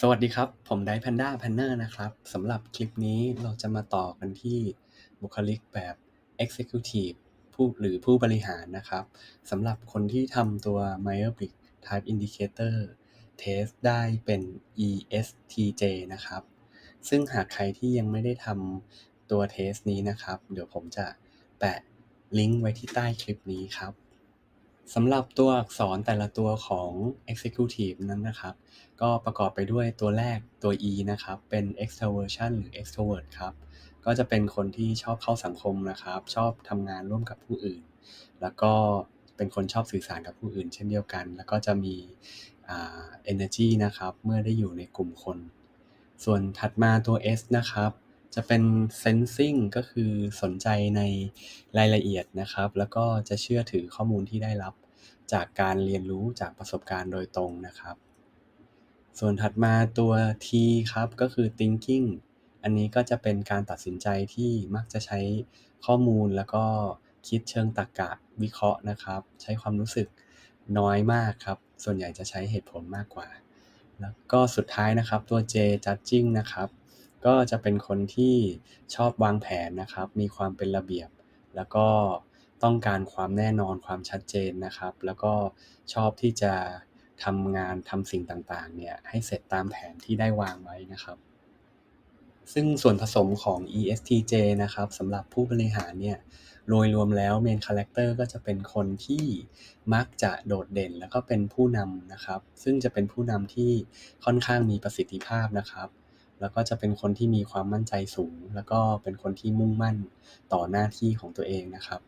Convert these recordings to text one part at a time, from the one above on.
สวัสดีครับ ผมได Panda Planner นะครับสำหรับคลิปนี้เราจะมาต่อกันที่บุคลิกแบบ Executive ผู้หรือผู้บริหารนะครับสำหรับคนที่ทำตัว m y e r b r i g Type Indicator Test ได้เป็น ESTJ นะครับ ซึ่งหากใครที่ยังไม่ได้ทำตัวเทสนี้นะครับ เดี๋ยวผมจะแปะลิงก์ไว้ที่ใต้คลิปนี้ครับ สำหรับตัวอักษรแต่ละตัวของ Executive นั้นนะครับ ก็ประกอบไปด้วยตัวแรกตัว E นะครับ เป็น extraversion หรือ extrovert ครับ ก็จะเป็นคนที่ชอบเข้าสังคมนะครับ ชอบทำงานร่วมกับผู้อื่น แล้วก็เป็นคนชอบสื่อสารกับผู้อื่น เช่นเดียวกัน แล้วก็จะมีอ่า energy นะครับ เมื่อได้อยู่ในกลุ่มคน ส่วนถัดมาตัว S นะครับ จะเป็น sensing ก็คือสนใจในรายละเอียดนะครับ แล้วก็จะเชื่อถือข้อมูลที่ได้รับ จากการเรียนรู้จากประสบการณ์โดยตรงนะครับ ส่วนถัดมาตัว T ครับ ก็คือ thinking อันนี้ก็จะเป็นการตัดสินใจที่มักจะใช้ข้อมูลแล้วก็คิดเชิงตรรกะวิเคราะห์นะครับ ใช้ความรู้สึกน้อยมากครับ ส่วนใหญ่จะใช้เหตุผลมากกว่า แล้วก็สุดท้ายนะครับตัว J judging นะครับ ก็จะเป็นคนที่ชอบวางแผนนะครับ มีความเป็นระเบียบ แล้วก็ต้องการความแน่นอนความชัดเจนนะครับ แล้วก็ชอบที่จะทำงานทำสิ่งต่างๆ เนี่ยให้เสร็จตามแผนที่ได้วางไว้นะครับ ซึ่งส่วนผสมของ ESTJ นะครับสำหรับผู้บริหารเนี่ยโดยรวมแล้วเมนคาแรคเตอร์ก็จะเป็นคนที่มักจะโดดเด่นแล้วก็เป็นผู้นำนะครับ ซึ่งจะเป็นผู้นำที่ค่อนข้างมีประสิทธิภาพนะครับ แล้วก็จะเป็นคนที่มีความมั่นใจสูง แล้วก็เป็นคนที่มุ่งมั่นต่อหน้าที่ของตัวเองนะครับ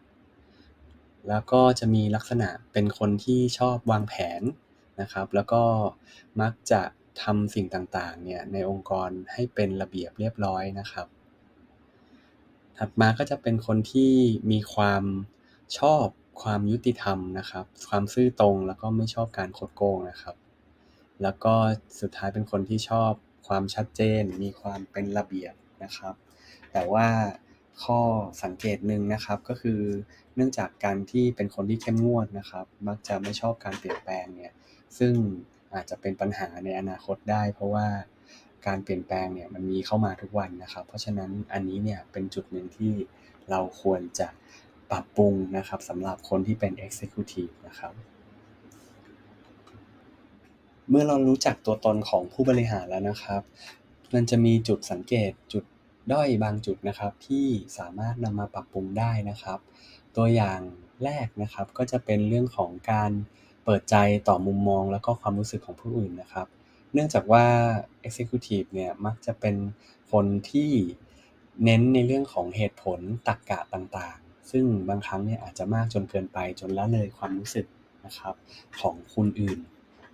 แล้วก็จะมีลักษณะเป็นคนที่ชอบวางแผนนะครับ แล้วก็มักจะทำสิ่งต่างๆเนี่ยในองค์กรให้เป็นระเบียบเรียบร้อยนะครับ ถัดมาก็จะเป็นคนที่มีความชอบความยุติธรรมนะครับ ความซื่อตรงแล้วก็ไม่ชอบการคดโกงนะครับ แล้วก็สุดท้ายเป็นคนที่ชอบ ความชัดเจน มีความเป็นระเบียบนะครับ แต่ว่าข้อสังเกตหนึ่งนะครับก็คือ เนื่องจากการที่เป็นคนที่เข้มงวดนะครับ มักจะไม่ชอบการเปลี่ยนแปลงเนี่ยซึ่งอาจจะเป็นปัญหาในอนาคตได้ เพราะว่าการเปลี่ยนแปลงเนี่ยมันมีเข้ามาทุกวันนะครับ เพราะฉะนั้นอันนี้เนี่ยเป็นจุดหนึ่งที่เราควรจะปรับปรุงนะครับสำหรับคนที่เป็น Executive นะครับ เมื่อเรารู้จักตัวตนของผู้บริหารแล้วนะครับ มันจะมีจุดสังเกตจุดด้อยบางจุดนะครับ ที่สามารถนำมาปรับปรุงได้นะครับ ตัวอย่างแรกนะครับก็จะเป็นเรื่องของการเปิดใจต่อมุมมอง แล้วก็ความรู้สึกของผู้อื่นนะครับ เนื่องจากว่า Executive เนี่ยมักจะเป็นคนที่เน้นในเรื่องของเหตุผลตรรกะต่างๆ ซึ่งบางครั้งเนี่ยอาจจะมากจนเกินไปจนละเลยความรู้สึกนะครับของคนอื่น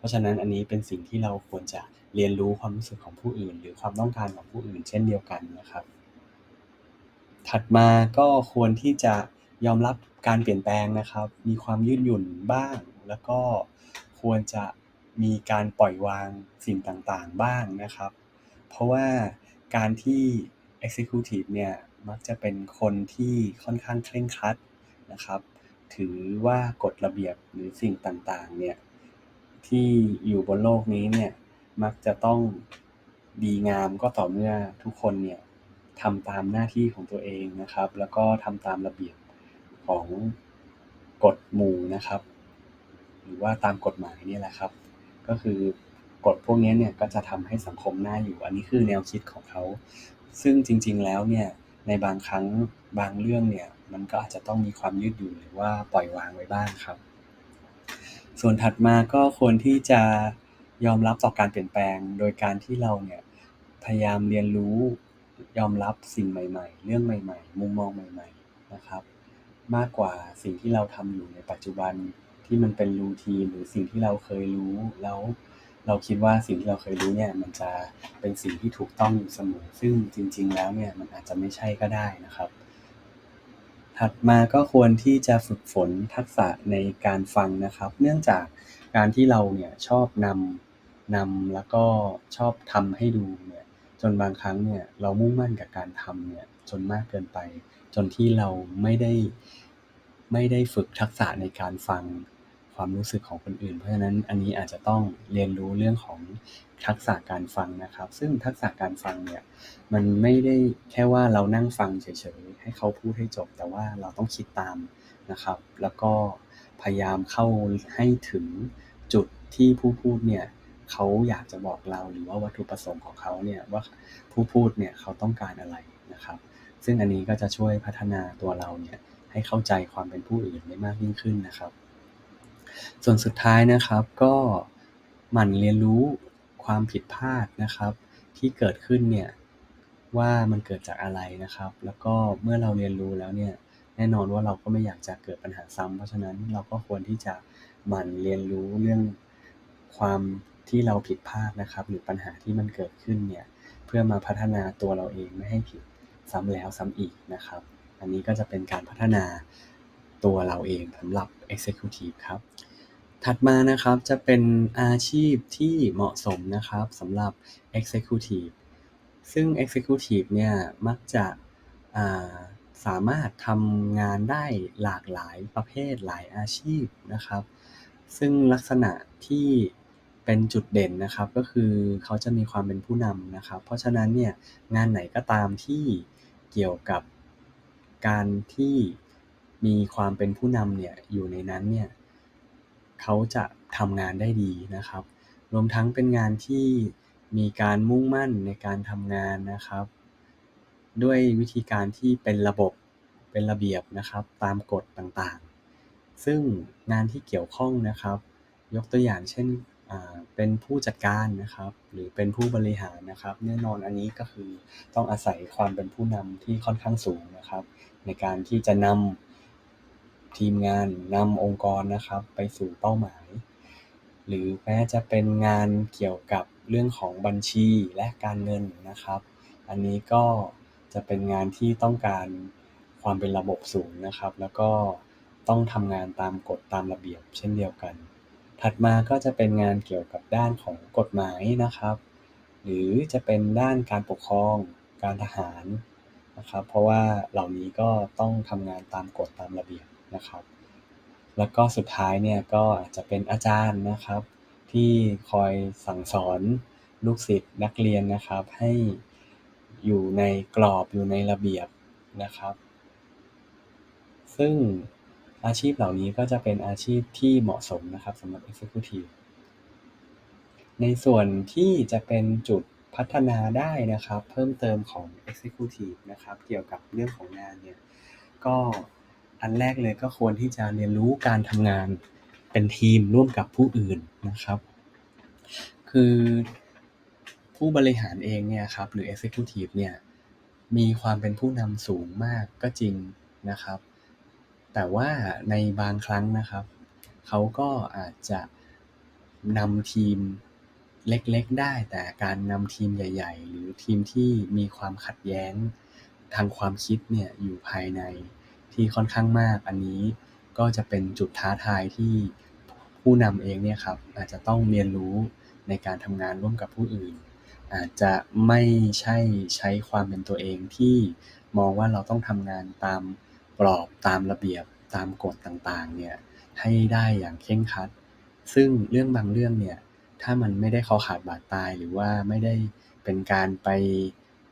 ราะฉะนั้นอันนี้เป็นสิ่งที่เราควรจะเรียนรู้ความรู้สึกของผู้อื่น หรือความต้องการของผู้อื่น เช่นเดียวกันนะครับ ถัดมาก็ควรที่จะยอมรับการเปลี่ยนแปลงนะครับ มีความยืดหยุ่นบ้าง แล้วก็ควรจะมีการปล่อยวางสิ่งต่างๆบ้างนะครับ เพราะว่าการที่ Executive เนี่ยมักจะเป็นคนที่ค่อนข้างเคร่งครัดนะครับ ถือว่ากฎระเบียบหรือสิ่งต่างๆเนี่ย ที่อยู่บนโลกนี้เนี่ย มักจะต้องดีงามก็ต่อเมื่อทุกคนเนี่ยทำตามหน้าที่ของตัวเองนะครับ แล้วก็ทำตามระเบียบของกฎหมู่นะครับ หรือว่าตามกฎหมายนี่แหละครับ ก็คือกฎพวกนี้เนี่ยก็จะทำให้สังคมน่าอยู่ อันนี้คือแนวคิดของเขา ซึ่งจริง ๆ แล้วเนี่ยในบางครั้งบางเรื่องเนี่ยมันก็อาจจะต้องมีความยืดหยุ่นหรือว่าปล่อยวางไว้บ้างครับ ส่วนถัดมาก็ควรที่จะยอมรับต่อการเปลี่ยนแปลง โดยการที่เราเนี่ยพยายามเรียนรู้ยอมรับสิ่งใหม่ ๆ เรื่องใหม่ ๆ มุมมองใหม่ ๆ นะครับ มากกว่าสิ่งที่เราทำอยู่ในปัจจุบันที่มันเป็นรูทีนหรือสิ่งที่เราเคยรู้แล้วเราคิดว่าสิ่งที่เราเคยรู้เนี่ยมันจะเป็นสิ่งที่ถูกต้องอยู่เสมอ ซึ่งจริง ๆ แล้วเนี่ยมันอาจจะไม่ใช่ก็ได้นะครับ ถัดมาก็ควรที่จะฝึกฝนทักษะในการฟังนะครับ เนื่องจากการที่เราเนี่ยชอบนำนำแล้วก็ชอบทำให้ดูเนี่ยจนบางครั้งเนี่ยเรามุ่งมั่นกับการทำเนี่ยจนมากเกินไป จนที่เราไม่ได้ไม่ได้ฝึกทักษะในการฟัง ความรู้สึกของคนอื่น เพราะฉะนั้นอันนี้อาจจะต้องเรียนรู้เรื่องของทักษะการฟังนะครับ ซึ่งทักษะการฟังเนี่ยมันไม่ได้แค่ว่าเรานั่งฟังเฉยๆให้เขาพูดให้จบ แต่ว่าเราต้องคิดตามนะครับ แล้วก็พยายามเข้าให้ถึงจุดที่ผู้พูดเนี่ยเขาอยากจะบอกเราหรือว่าวัตถุประสงค์ของเขาเนี่ยว่าผู้พูดเนี่ยเขาต้องการอะไรนะครับ ซึ่งอันนี้ก็จะช่วยพัฒนาตัวเราเนี่ยให้เข้าใจความเป็นผู้อื่นได้มากยิ่งขึ้นนะครับ ส่วนสุดท้ายนะครับก็หมั่นเรียนรู้ความผิดพลาดนะครับ ที่เกิดขึ้นเนี่ยว่ามันเกิดจากอะไรนะครับ แล้วก็เมื่อเราเรียนรู้แล้วเนี่ยแน่นอนว่าเราก็ไม่อยากจะเกิดปัญหาซ้ำเพราะฉะนั้นเราก็ควรที่จะหมั่นเรียนรู้เรื่องความที่เราผิดพลาดนะครับ หรือปัญหาที่มันเกิดขึ้นเนี่ยเพื่อมาพัฒนาตัวเราเองไม่ให้ผิดซ้ำแล้วซ้ำอีกนะครับ อันนี้ก็จะเป็นการพัฒนาตัวเราเองสำหรับ Executive ครับ ถัดมานะครับจะเป็นอาชีพที่เหมาะสมนะครับสำหรับ Executive ซึ่ง Executive เนี่ยมักจะสามารถทำงานได้หลากหลายประเภทหลายอาชีพนะครับ ซึ่งลักษณะที่เป็นจุดเด่นนะครับก็คือเขาจะมีความเป็นผู้นำนะครับ เพราะฉะนั้นเนี่ยงานไหนก็ตามที่เกี่ยวกับการที่มีความเป็นผู้นำเนี่ยอยู่ในนั้นเนี่ย เขาจะทำงานได้ดีนะครับ รวมทั้งเป็นงานที่มีการมุ่งมั่นในการทำงานนะครับ ด้วยวิธีการที่เป็นระบบเป็นระเบียบนะครับ ตามกฎต่างๆ ซึ่งงานที่เกี่ยวข้องนะครับ ยกตัวอย่างเช่นเป็นผู้จัดการนะครับ หรือเป็นผู้บริหารนะครับแน่นอนอันนี้ก็คือต้องอาศัยความเป็นผู้นำที่ค่อนข้างสูงนะครับ ในการที่จะนำ ทีมงานนำองค์กรนะครับไปสู่เป้าหมาย หรือแม้จะเป็นงานเกี่ยวกับเรื่องของบัญชีและการเงินนะครับ อันนี้ก็จะเป็นงานที่ต้องการความเป็นระบบสูงนะครับ แล้วก็ต้องทำงานตามกฎตามระเบียบเช่นเดียวกัน ถัดมาก็จะเป็นงานเกี่ยวกับด้านของกฎหมายนะครับ หรือจะเป็นด้านการปกครองการทหารนะครับ เพราะว่าเหล่านี้ก็ต้องทำงานตามกฎตามระเบียบ นะครับ แล้วก็สุดท้ายเนี่ยก็จจะเป็นอาจารย์นะครับ ที่คอยสั่งสอนลูกศิษย์นักเรียนนะครับ ให้อยู่ในกรอบอยู่ในระเบียบนะครับ ซึ่งอาชีพเหล่านี้ก็จะเป็นอาชีพที่เหมาะสมนะครับสำหรับ Executive ในส่วนที่จะเป็นจุดพัฒนาได้นะครับ เพิ่มเติมของ Executive นะครับ เกี่ยวกับเรื่องของงานเนี่ยก็ อันแรกเลยก็ควรที่จะเรียนรู้การทำงานเป็นทีมร่วมกับผู้อื่นนะครับ คือผู้บริหารเองเนี่ยครับหรือ Executive เนี่ยมีความเป็นผู้นำสูงมากก็จริงนะครับ แต่ว่าในบางครั้งนะครับเขาก็อาจจะนำทีมเล็กๆได้ แต่การนำทีมใหญ่ ๆ หรือทีมที่มีความขัดแย้งทางความคิดเนี่ยอยู่ภายใน ที่ค่อนข้างมาก อันนี้ก็จะเป็นจุดท้าทายที่ผู้นำเองเนี่ยครับอาจจะต้องเรียนรู้ในการทำงานร่วมกับผู้อื่น อาจจะไม่ใช่ใช้ความเป็นตัวเองที่มองว่าเราต้องทำงานตามกรอบตามระเบียบตามกฎต่างๆเนี่ยให้ได้อย่างเคร่งครัด ซึ่งเรื่องบางเรื่องเนี่ยถ้ามันไม่ได้คอขาดบาดตายหรือว่าไม่ได้เป็นการไป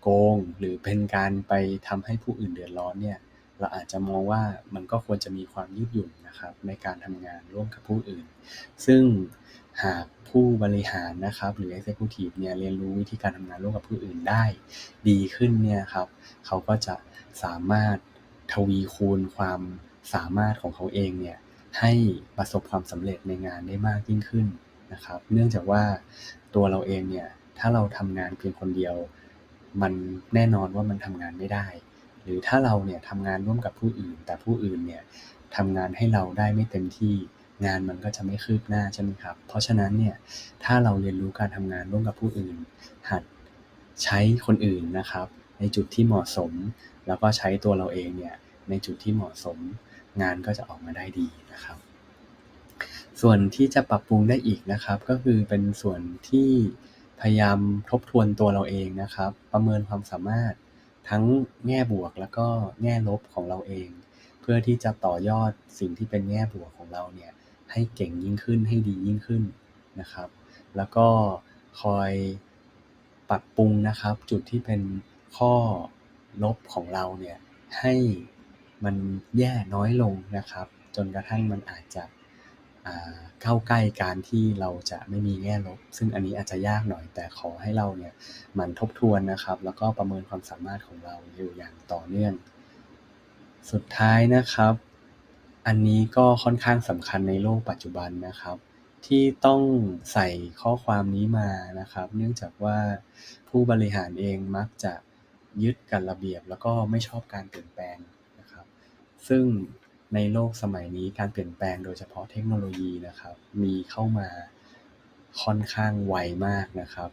โกง หรือเป็นการไปทำให้ผู้อื่นเดือดร้อนเนี่ย เราอาจจะมองว่ามันก็ควรจะมีความยืดหยุ่นนะครับในการทำงานร่วมกับผู้อื่น ซึ่งหากผู้บริหารนะครับหรือ Executive เนี่ยเรียนรู้วิธีการทำงานร่วมกับผู้อื่นได้ดีขึ้นเนี่ยครับเขาก็จะสามารถทวีคูณความสามารถของเขาเองเนี่ยให้ประสบความสำเร็จในงานได้มากยิ่งขึ้นนะครับ เนื่องจากว่าตัวเราเองเนี่ยถ้าเราทำงานเพียงคนเดียว มันแน่นอนว่ามันทำงานไม่ได้ หรือถ้าเราเนี่ยทำงานร่วมกับผู้อื่น แต่ผู้อื่นเนี่ยทำงานให้เราได้ไม่เต็มที่ งานมันก็จะไม่คืบหน้าใช่ไหมครับ เพราะฉะนั้นเนี่ยถ้าเราเรียนรู้การทำงานร่วมกับผู้อื่น หัดใช้คนอื่นนะครับ ในจุดที่เหมาะสม แล้วก็ใช้ตัวเราเองเนี่ยในจุดที่เหมาะสม งานก็จะออกมาได้ดีนะครับ ส่วนที่จะปรับปรุงได้อีกนะครับ ก็คือเป็นส่วนที่พยายามทบทวนตัวเราเองนะครับ ประเมินความสามารถ ทั้งแง่บวกแล้วก็แง่ลบของเราเอง เพื่อที่จะต่อยอดสิ่งที่เป็นแง่บวกของเราเนี่ยให้เก่งยิ่งขึ้นให้ดียิ่งขึ้นนะครับ แล้วก็คอยปรับปรุงนะครับ จุดที่เป็นข้อลบของเราเนี่ยให้มันแย่น้อยลงนะครับ จนกระทั่งมันอาจจะ เข้าใกล้การที่เราจะไม่มีแง่ลบ ซึ่งอันนี้อาจจะยากหน่อย แต่ขอให้เราเนี่ยมันทบทวนนะครับ แล้วก็ประเมินความสามารถของเราอยู่อย่างต่อเนื่อง สุดท้ายนะครับ อันนี้ก็ค่อนข้างสำคัญในโลกปัจจุบันนะครับ ที่ต้องใส่ข้อความนี้มานะครับ เนื่องจากว่าผู้บริหารเองมักจะยึดกับระเบียบ แล้วก็ไม่ชอบการเปลี่ยนแปลงนะครับ ซึ่ง ในโลกสมัยนี้การเปลี่ยนแปลง โดยเฉพาะเทคโนโลยีนะครับ มีเข้ามาค่อนข้างไวมากนะครับ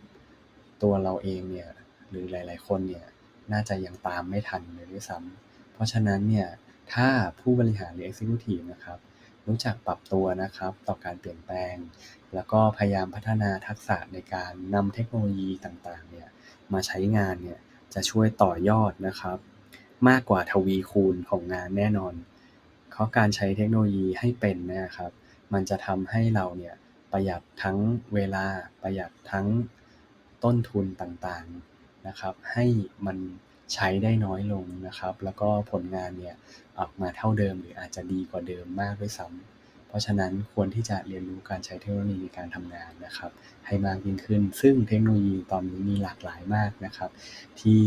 ตัวเราเองเนี่ย หรือหลาย ๆ คนเนี่ย น่าจะยังตามไม่ทันเลยด้วยซ้ำเพราะฉะนั้นเนี่ย ถ้าผู้บริหารหรือ executive นะครับ รู้จักปรับตัวนะครับ ต่อการเปลี่ยนแปลง แล้วก็พยายามพัฒนาทักษะในการนำเทคโนโลยีต่าง ๆ เนี่ย มาใช้งานเนี่ย จะช่วยต่อยอดนะครับ มากกว่าทวีคูณของงานแน่นอน ราะการใช้เทคโนโลยีให้เป็นนะครับ มันจะทำให้เราเนี่ยประหยัดทั้งเวลา ประหยัดทั้งต้นทุนต่างๆนะครับ ให้มันใช้ได้น้อยลงนะครับ แล้วก็ผลงานเนี่ยออกมาเท่าเดิมหรืออาจจะดีกว่าเดิมมากด้วยซ้ำเพราะฉะนั้นควรที่จะเรียนรู้การใช้เทคโนโลยีในการทำงานนะครับ ให้มากยิ่งขึ้น ซึ่งเทคโนโลยีตอนนี้มีหลากหลายมากนะครับ ที่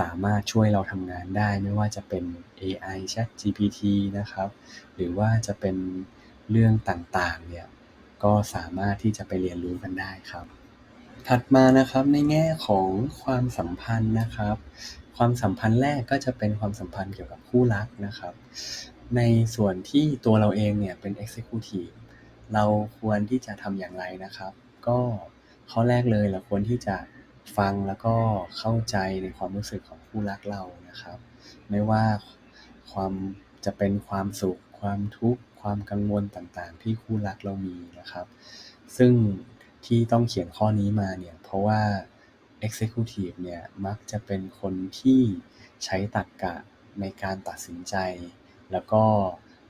สามารถช่วยเราทำงานได้ ไม่ว่าจะเป็น AI Chat GPT นะครับ หรือว่าจะเป็นเรื่องต่างๆ เนี่ย ก็สามารถที่จะไปเรียนรู้กันได้ครับ ถัดมานะครับในแง่ของความสัมพันธ์นะครับ ความสัมพันธ์แรกก็จะเป็นความสัมพันธ์เกี่ยวกับคู่รักนะครับ ในส่วนที่ตัวเราเองเนี่ยเป็น Executive เราควรที่จะทำอย่างไรนะครับ ก็ข้อแรกเลยเราควรที่จะ ฟังแล้วก็เข้าใจในความรู้สึกของคู่รักเรานะครับ ไม่ว่าความจะเป็นความสุข ความทุกข์ ความกังวลต่างๆ ที่คู่รักเรามีนะครับ ซึ่งที่ต้องเขียนข้อนี้มาเนี่ย เพราะว่า Executive เนี่ย มักจะเป็นคนที่ใช้ตรรกะในการตัดสินใจ แล้วก็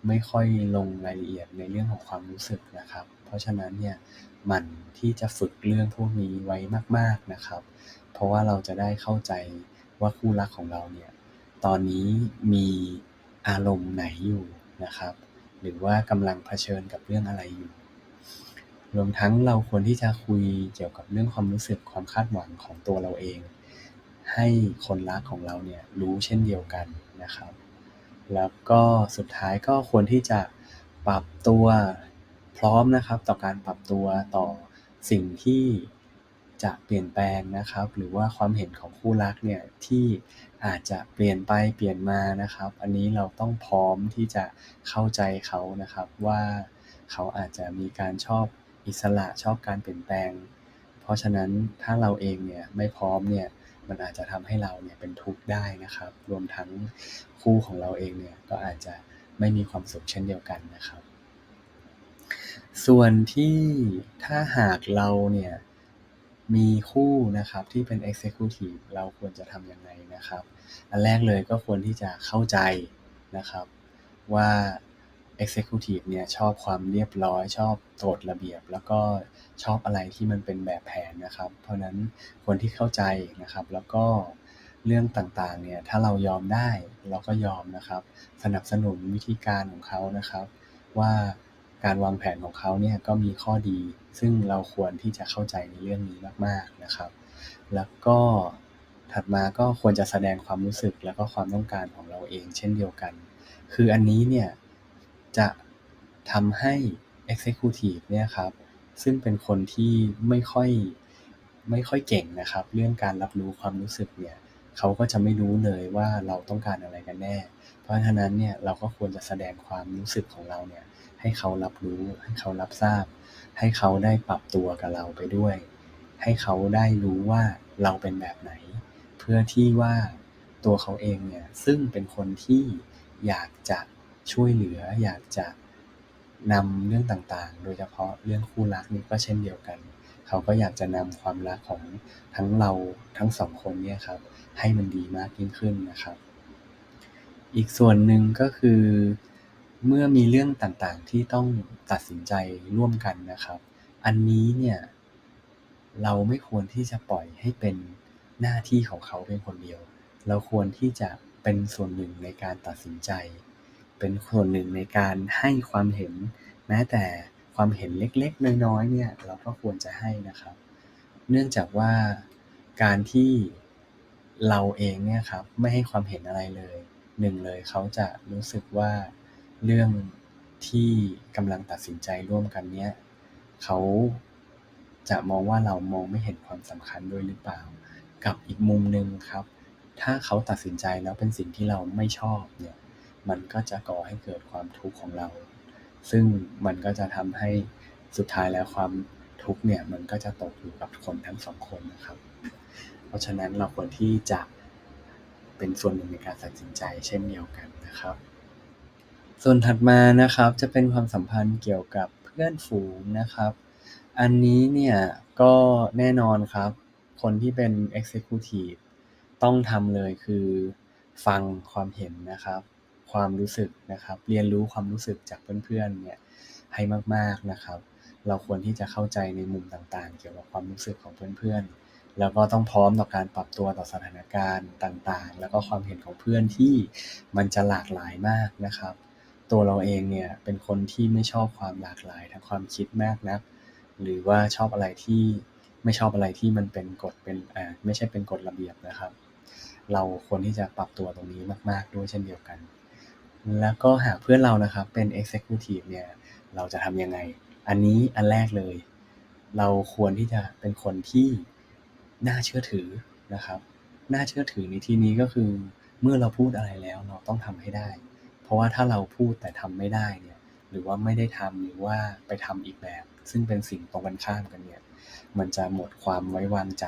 ไม่ค่อยลงรายละเอียดในเรื่องของความรู้สึกนะครับ เพราะฉะนั้นเนี่ยมันที่จะฝึกเรื่องพวกนี้ไว้มาก ๆนะครับ เพราะว่าเราจะได้เข้าใจว่าคู่รักของเราเนี่ยตอนนี้มีอารมณ์ไหนอยู่นะครับ หรือว่ากำลังเผชิญกับเรื่องอะไรอยู่ รวมทั้งเราควรที่จะคุยเกี่ยวกับเรื่องความรู้สึกความคาดหวังของตัวเราเอง ให้คนรักของเราเนี่ยรู้เช่นเดียวกันนะครับ แล้วก็สุดท้ายก็ควรที่จะปรับตัว พร้อมนะครับต่อการปรับตัวต่อสิ่งที่จะเปลี่ยนแปลงนะครับ หรือว่าความเห็นของคู่รักเนี่ยที่อาจจะเปลี่ยนไปเปลี่ยนมานะครับ อันนี้เราต้องพร้อมที่จะเข้าใจเขานะครับว่าเขาอาจจะมีการชอบอิสระชอบการเปลี่ยนแปลง เพราะฉะนั้นถ้าเราเองเนี่ยไม่พร้อมเนี่ยมันอาจจะทำให้เราเนี่ยเป็นทุกข์ได้นะครับ รวมทั้งคู่ของเราเองเนี่ยก็อาจจะไม่มีความสุขเช่นเดียวกันนะครับ ส่วนที่ถ้าหากเราเนี่ยมีคู่นะครับที่เป็น Executive เราควรจะทำยังไงนะครับ อันแรกเลยก็ควรที่จะเข้าใจนะครับว่า Executive เนี่ยชอบความเรียบร้อย ชอบกฎระเบียบ แล้วก็ชอบอะไรที่มันเป็นแบบแผนนะครับ เพราะนั้นควรที่เข้าใจนะครับ แล้วก็เรื่องต่างๆเนี่ยถ้าเรายอมได้เราก็ยอมนะครับ สนับสนุนวิธีการของเขานะครับ ว่า การวางแผนของเขาเนี่ยก็มีข้อดี ซึ่งเราควรที่จะเข้าใจในเรื่องนี้มาก ๆ นะครับ แล้วก็ถัดมาก็ควรจะแสดงความรู้สึกแล้วก็ความต้องการของเราเองเช่นเดียวกัน คืออันนี้เนี่ยจะทำให้ Executive เนี่ยครับ ซึ่งเป็นคนที่ไม่ค่อยไม่ค่อยเก่งนะครับ เรื่องการรับรู้ความรู้สึกเนี่ยเขาก็จะไม่รู้เลยว่าเราต้องการอะไรกันแน่ เพราะฉะนั้นเนี่ยเราก็ควรจะแสดงความรู้สึกของเราเนี่ย ให้เขารับรู้ ให้เขารับทราบ ให้เขาได้ปรับตัวกับเราไปด้วย ให้เขาได้รู้ว่าเราเป็นแบบไหน เพื่อที่ว่าตัวเขาเองเนี่ยซึ่งเป็นคนที่อยากจะช่วยเหลือ อยากจะนำเรื่องต่างๆ โดยเฉพาะเรื่องคู่รักนี่ก็เช่นเดียวกัน เขาก็อยากจะนำความรักของทั้งเราทั้งสองคนเนี่ยครับให้มันดีมากยิ่งขึ้นนะครับ อีกส่วนหนึ่งก็คือ เมื่อมีเรื่องต่าง ๆ ที่ต้องตัดสินใจร่วมกันนะครับ อันนี้เนี่ยเราไม่ควรที่จะปล่อยให้เป็นหน้าที่ของเขาเพียงคนเดียว เราควรที่จะเป็นส่วนหนึ่งในการตัดสินใจ เป็นส่วนหนึ่งในการให้ความเห็น แม้แต่ความเห็นเล็กๆ น้อยๆ เนี่ยเราก็ควรจะให้นะครับ เนื่องจากว่าการที่เราเองเนี่ยครับไม่ให้ความเห็นอะไรเลย หนึ่งเลยเขาจะรู้สึกว่า เรื่องที่กำลังตัดสินใจร่วมกันเนี้ยเขาจะมองว่าเรามองไม่เห็นความสำคัญด้วยหรือเปล่า กับอีกมุมหนึ่งครับ ถ้าเขาตัดสินใจแล้วเป็นสิ่งที่เราไม่ชอบเนี่ย มันก็จะก่อให้เกิดความทุกข์ของเรา ซึ่งมันก็จะทำให้สุดท้ายแล้วความทุกข์เนี่ยมันก็จะตกอยู่กับคนทั้งสองคนนะครับ เพราะฉะนั้นเราควรที่จะเป็นส่วนหนึ่งในการตัดสินใจเช่นเดียวกันนะครับ ส่วนถัดมานะครับจะเป็นความสัมพันธ์เกี่ยวกับเพื่อนฝูงนะครับ อันนี้เนี่ยก็แน่นอนครับ คนที่เป็น Executive ต้องทำเลยคือฟังความเห็นนะครับ ความรู้สึกนะครับ เรียนรู้ความรู้สึกจากเพื่อนๆเนี่ยให้มากๆนะครับ เราควรที่จะเข้าใจในมุมต่างๆ เกี่ยวกับความรู้สึกของเพื่อนๆ แล้วก็ต้องพร้อมต่อการปรับตัวต่อสถานการณ์ต่างๆ แล้วก็ความเห็นของเพื่อนที่มันจะหลากหลายมากนะครับ ตัวเราเองเนี่ยเป็นคนที่ไม่ชอบความหลากหลายทางความคิดมากนัก หรือว่าชอบอะไรที่ไม่ชอบอะไรที่มันเป็นกฎเป็นอ่าไม่ใช่เป็นกฎระเบียบนะครับ เราควรที่จะปรับตัวตรงนี้มาก ๆ ด้วยเช่นเดียวกัน แล้วก็หากเพื่อนเรานะครับเป็น Executive เนี่ยเราจะทำยังไง อันนี้อันแรกเลย เราควรที่จะเป็นคนที่น่าเชื่อถือนะครับ น่าเชื่อถือในที่นี้ก็คือเมื่อเราพูดอะไรแล้วเราต้องทำให้ได้ เพราะว่าถ้าเราพูดแต่ทำไม่ได้เนี่ย หรือว่าไม่ได้ทำหรือว่าไปทำอีกแบบ ซึ่งเป็นสิ่งตรงกันข้ามกันเนี่ย มันจะหมดความไว้วางใจ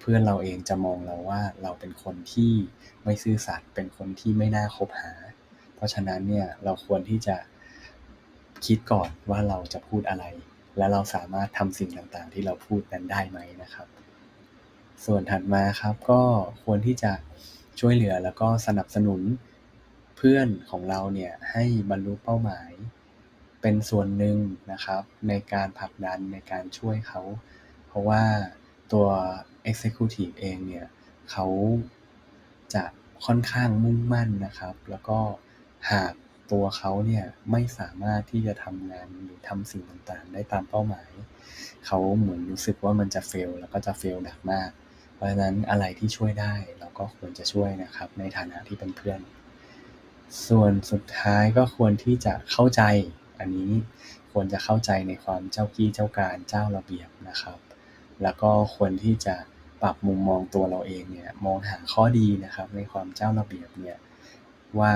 เพื่อนเราเองจะมองเราว่าเราเป็นคนที่ไม่ซื่อสัตย์เป็นคนที่ไม่น่าคบหา เพราะฉะนั้นเนี่ยเราควรที่จะคิดก่อนว่าเราจะพูดอะไร และเราสามารถทำสิ่งต่างๆ ที่เราพูดนั้นได้ไหมนะครับ ส่วนถัดมาครับก็ควรที่จะช่วยเหลือแล้วก็สนับสนุน พื่อนของเราเนี่ยให้บรรลุเป้าหมาย เป็นส่วนหนึ่งนะครับ ในการผลักดันในการช่วยเขา เพราะว่าตัว Executive เองเนี่ยเขาจะค่อนข้างมุ่งมั่นนะครับ แล้วก็หากตัวเขาเนี่ยไม่สามารถที่จะทำงานหรือทำสิ่งต่างๆ ได้ตามเป้าหมาย เขาเหมือนรู้สึกว่ามันจะเฟลแล้วก็จะเฟลหนักมาก เพราะฉะนั้นอะไรที่ช่วยได้เราก็ควรจะช่วยนะครับ ในฐานะที่เป็นเพื่อน ส่วนสุดท้ายก็ควรที่จะเข้าใจ อันนี้ควรจะเข้าใจในความเจ้ากี้เจ้าการเจ้าระเบียบนะครับ แล้วก็ควรที่จะปรับมุมมองตัวเราเองเนี่ยมองหาข้อดีนะครับ ในความเจ้าระเบียบเนี่ยว่า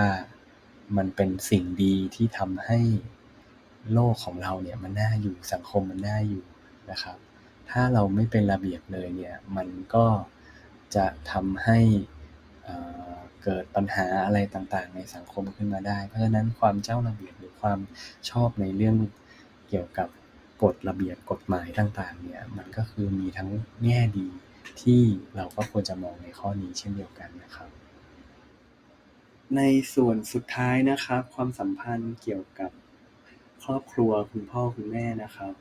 มันเป็นสิ่งดีที่ทำให้โลกของเราเนี่ยมันน่าอยู่สังคมมันน่าอยู่นะครับ ถ้าเราไม่เป็นระเบียบเลยเนี่ยมันก็จะทำให้ เกิดปัญหาอะไรต่างๆ ในสังคมขึ้นมาได้ เพราะฉะนั้นความเจ้าระเบียบหรือความชอบในเรื่องเกี่ยวกับกฎระเบียบกฎหมายต่างๆ เนี่ยมันก็คือมีทั้งแง่ดีที่เราก็ควรจะมองในข้อนี้เช่นเดียวกันนะครับ ในส่วนสุดท้ายนะครับ ความสัมพันธ์เกี่ยวกับครอบครัวคุณพ่อคุณแม่นะครับ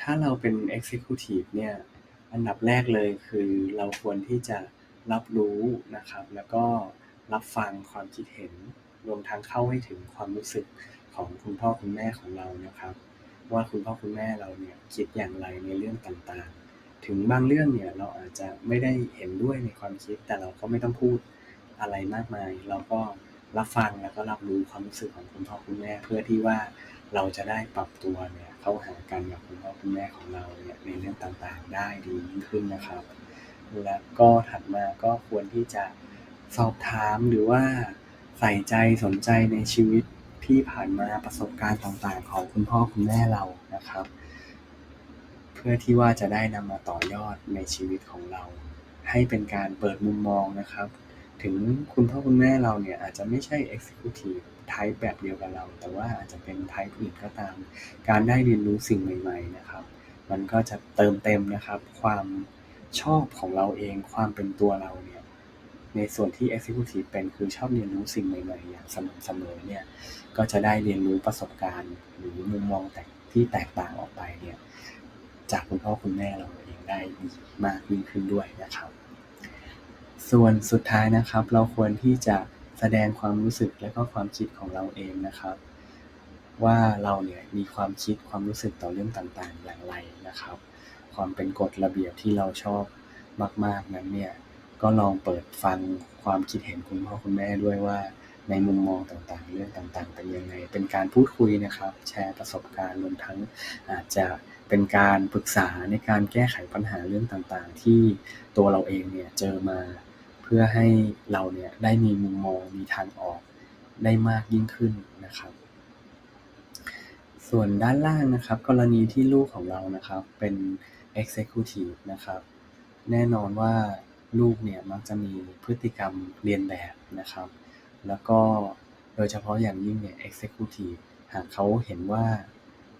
ถ้าเราเป็น Executive เนี่ยอันดับแรกเลยคือเราควรที่จะ รับรู้นะครับ แล้วก็รับฟังความคิดเห็นรวมทั้งเข้าให้ถึงความรู้สึกของคุณพ่อคุณแม่ของเรานะครับ ว่าคุณพ่อคุณแม่เราเนี่ยคิดอย่างไรในเรื่องต่างๆ ถึงบางเรื่องเนี่ยเราอาจจะไม่ได้เห็นด้วยในความคิด แต่เราก็ไม่ต้องพูดอะไรมากมาย เราก็รับฟังแล้วก็รับรู้ความรู้สึกของคุณพ่อคุณแม่ เพื่อที่ว่าเราจะได้ปรับตัวเนี่ยเข้าหากันกับคุณพ่อคุณแม่ของเราเนี่ยในเรื่องต่างๆ ได้ดียิ่งขึ้นนะครับ แล้วก็ถัดมาก็ควรที่จะสอบถามหรือว่าใส่ใจสนใจในชีวิตที่ผ่านมาประสบการณ์ต่างๆ ของคุณพ่อคุณแม่เรานะครับ เพื่อที่ว่าจะได้นำมาต่อยอดในชีวิตของเรา ให้เป็นการเปิดมุมมองนะครับ ถึงคุณพ่อคุณแม่เราเนี่ยอาจจะไม่ใช่ executive type แบบเดียวกับเรา แต่ว่าอาจจะเป็น type อื่นก็ตาม การได้เรียนรู้สิ่งใหม่ ๆ นะครับ มันก็จะเติมเต็มนะครับ ความ ชอบของเราเองความเป็นตัวเราเนี่ย ในส่วนที่ Executive เป็นคือชอบเรียนรู้สิ่งใหม่ๆอย่างสม่ำเสมอเนี่ย ก็จะได้เรียนรู้ประสบการณ์ หรือมุมมองแตกที่แตกต่างออกไปเนี่ย จากคุณพ่อคุณแม่เราเองได้ดีมากยิ่งขึ้นด้วยนะครับ ส่วนสุดท้ายนะครับ เราควรที่จะแสดงความรู้สึกและก็ความคิดของเราเองนะครับ ว่าเราเนี่ยมีความคิดความรู้สึกต่อเรื่องต่างๆ อย่างไรนะครับ ความเป็นกฎระเบียบที่เราชอบมาก ๆ นั้นเนี่ย ก็ลองเปิดฟังความคิดเห็นคุณพ่อคุณแม่ด้วยว่า ในมุมมองต่างๆ เรื่องต่างๆ เป็นยังไง เป็นการพูดคุยนะครับ แชร์ประสบการณ์รวมทั้งอาจจะเป็นการปรึกษาในการแก้ไขปัญหาเรื่องต่างๆ ที่ตัวเราเองเนี่ยเจอมาเพื่อให้เราเนี่ยได้มีมุมมองมีทางออกได้มากยิ่งขึ้นนะครับ ส่วนด้านล่างนะครับ กรณีที่ลูกของเรานะครับเป็น Executive นะครับ แน่นอนว่าลูกเนี่ยมักจะมีพฤติกรรมเรียนแบบนะครับ แล้วก็โดยเฉพาะอย่างยิ่งเนี่ย Executive หากเขาเห็นว่า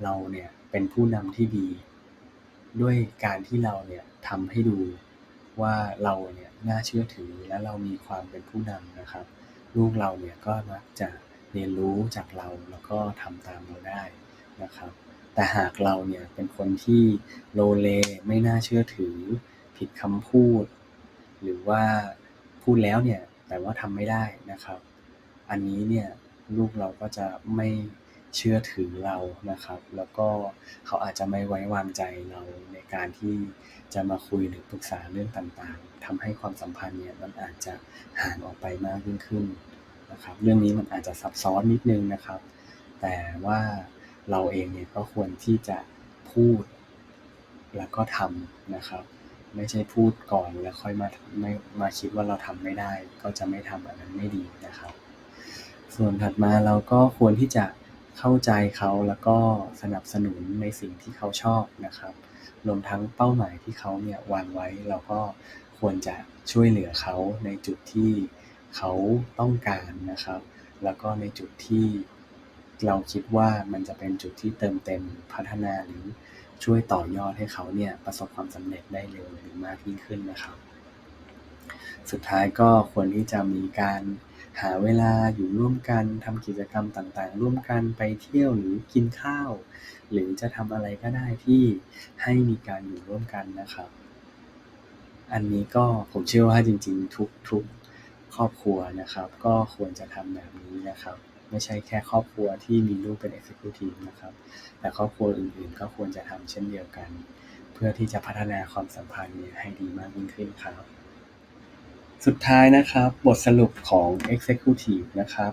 เราเนี่ยเป็นผู้นำที่ดี ด้วยการที่เราเนี่ยทำให้ดูว่าเราเนี่ยน่าเชื่อถือและเรามีความเป็นผู้นำนะครับ ลูกเราเนี่ยก็มักจะเรียนรู้จากเราแล้วก็ทำตามเราได้นะครับ แต่หากเราเนี่ยเป็นคนที่โลเล ไม่น่าเชื่อถือ ผิดคำพูด หรือว่าพูดแล้วเนี่ยแต่ว่าทำไม่ได้นะครับ อันนี้เนี่ยลูกเราก็จะไม่เชื่อถือเรานะครับ แล้วก็เขาอาจจะไม่ไว้วางใจเราในการที่จะมาคุยหรือปรึกษาเรื่องต่างๆทำให้ความสัมพันธ์เนี่ยมันอาจจะห่างออกไปมากยิ่งขึ้นนะครับ เรื่องนี้มันอาจจะซับซ้อนนิดนึงนะครับ แต่ว่า เราเองเนี่ยก็ควรที่จะพูดแล้วก็ทำนะครับ ไม่ใช่พูดก่อนแล้วค่อยมาไม่มาคิดว่าเราทำไม่ได้ ก็จะไม่ทำอันนั้นไม่ดีนะครับ ส่วนถัดมาเราก็ควรที่จะเข้าใจเขาแล้วก็สนับสนุนในสิ่งที่เขาชอบนะครับรวมทั้งเป้าหมายที่เขาเนี่ยวางไว้เราก็ควรจะช่วยเหลือเขาในจุดที่เขาต้องการนะครับ แล้วก็ในจุดที่ เราคิดว่ามันจะเป็นจุดที่เติมเต็มพัฒนาหรือช่วยต่อยอดให้เขาเนี่ยประสบความสำเร็จได้เร็วหรือมากยิ่งขึ้นนะครับ สุดท้ายก็ควรที่จะมีการหาเวลาอยู่ร่วมกันทำกิจกรรมต่างๆ ร่วมกันไปเที่ยวหรือกินข้าว หรือจะทำอะไรก็ได้ที่ให้มีการอยู่ร่วมกันนะครับ อันนี้ก็ผมเชื่อว่าจริงๆ ทุกทุกครอบครัวนะครับ ก็ควรจะทำแบบนี้นะครับ ไม่ใช่แค่ครอบครัวที่มีลูกเป็น Executive นะครับ แต่ครอบครัวอื่นๆ ก็ควรจะทำเช่นเดียวกัน เพื่อที่จะพัฒนาความสัมพันธ์เนี่ยให้ดีมากยิ่งขึ้นครับ สุดท้ายนะครับ บทสรุปของ Executive นะครับ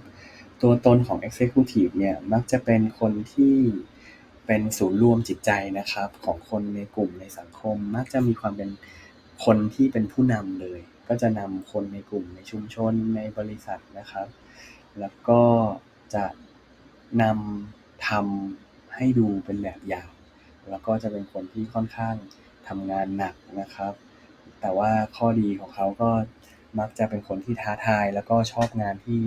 ตัวตนของ Executive เนี่ยมักจะเป็นคนที่เป็นศูนย์รวมจิตใจนะครับ ของคนในกลุ่มในสังคม มักจะมีความเป็นคนที่เป็นผู้นำเลย ก็จะนำคนในกลุ่มในชุมชนในบริษัทนะครับ แล้วก็ จะนำทำให้ดูเป็นแบบอย่าง แล้วก็จะเป็นคนที่ค่อนข้างทำงานหนักนะครับ แต่ว่าข้อดีของเขาก็มักจะเป็นคนที่ท้าทาย แล้วก็ชอบงานที่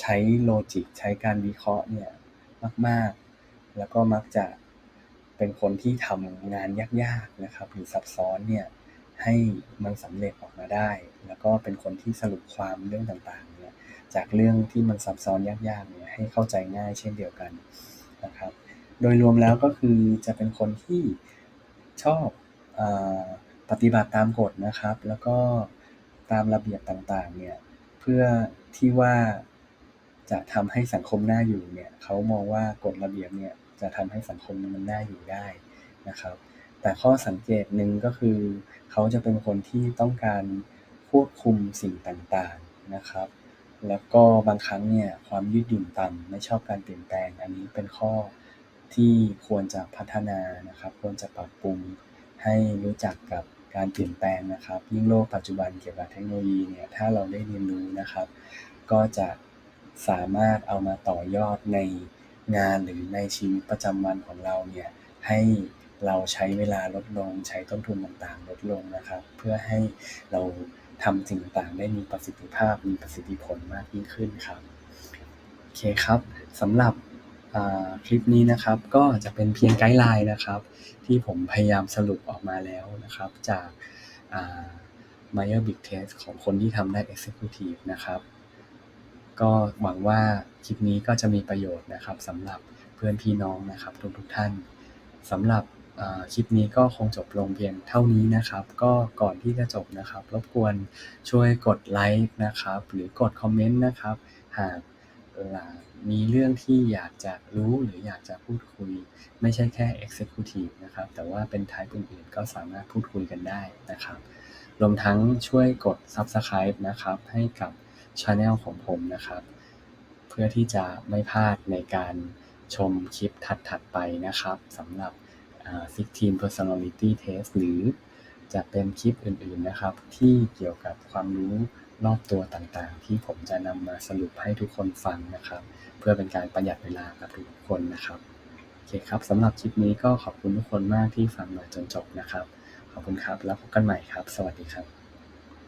ใช้โลจิก ใช้การวิเคราะห์เนี่ยมากๆ แล้วก็มักจะเป็นคนที่ทำงานยากๆนะครับหรือซับซ้อนเนี่ยให้มันสำเร็จออกมาได้ แล้วก็เป็นคนที่สรุปความเรื่องต่างๆ จากเรื่องที่มันซับซ้อนยากๆเนี่ยให้เข้าใจง่ายเช่นเดียวกันนะครับ โดยรวมแล้วก็คือจะเป็นคนที่ชอบอปฏิบัติตามกฎนะครับ แล้วก็ตามระเบียบต่างๆเนี่ยเพื่อที่ว่าจะทำให้สังคมน่าอยู่เนี่ยเขามองว่ากฎระเบียบเนี่ยจะทำให้สังคมมันน่าอยู่ได้นะครับ แต่ข้อสังเกตหนึ่งก็คือ เขาจะเป็นคนที่ต้องการควบคุมสิ่งต่างๆนะครับ แล้วก็บางครั้งเนี่ยความยืดหยุ่นต่ำ ไม่ชอบการเปลี่ยนแปลง อันนี้เป็นข้อที่ควรจะพัฒนานะครับ ควรจะปรับปรุงให้รู้จักกับการเปลี่ยนแปลงนะครับ ยิ่งโลกปัจจุบันเกี่ยวกับเทคโนโลยีเนี่ย ถ้าเราได้เรียนรู้นะครับ ก็จะสามารถเอามาต่อยอดในงานหรือในชีวิตประจำวันของเราเนี่ย ให้เราใช้เวลาลดลง ใช้ต้นทุนต่างๆ ลดลงนะครับ เพื่อให้เรา ทำสิ่งต่างได้มีประสิทธิภาพ มีประสิทธิผลมากยิ่งขึ้นครับ โอเคครับสำหรับคลิปนี้นะครับ ก็จะเป็นเพียงไกด์ไลน์นะครับ ที่ผมพยายามสรุปออกมาแล้วนะครับ จาก Meyer Big Test ของคนที่ทำได้ Executive นะครับ ก็หวังว่าคลิปนี้ก็จะมีประโยชน์นะครับสำหรับเพื่อนพี่น้องนะครับทุกทุกท่านสำหรับ คลิปนี้ก็คงจบลงเพียงเท่านี้นะครับ ก็ก่อนที่จะจบนะครับ รบกวนช่วยกดไลค์นะครับ หรือกดคอมเมนต์นะครับ หากเอ่อมีเรื่องที่อยากจะรู้หรืออยากจะพูดคุย ไม่ใช่แค่ Executive นะครับ แต่ว่าเป็น type อื่นๆก็สามารถพูดคุยกันได้นะครับ รวมทั้งช่วยกด Subscribe นะครับ ให้กับ Channel ของผมนะครับ เพื่อที่จะไม่พลาดในการชมคลิปถัดๆไปนะครับสำหรับ 16 Personality Test หรือจะเป็นคลิปอื่นๆนะครับ ที่เกี่ยวกับความรู้รอบตัวต่างๆ ที่ผมจะนำมาสรุปให้ทุกคนฟังนะครับ เพื่อเป็นการประหยัดเวลากับทุกคนนะครับโอเคครับสำหรับคลิปนี้ก็ขอบคุณทุกคนมากที่ฟังมาจนจบนะครับ ขอบคุณครับแล้วพบกันใหม่ครับ สวัสดีครับ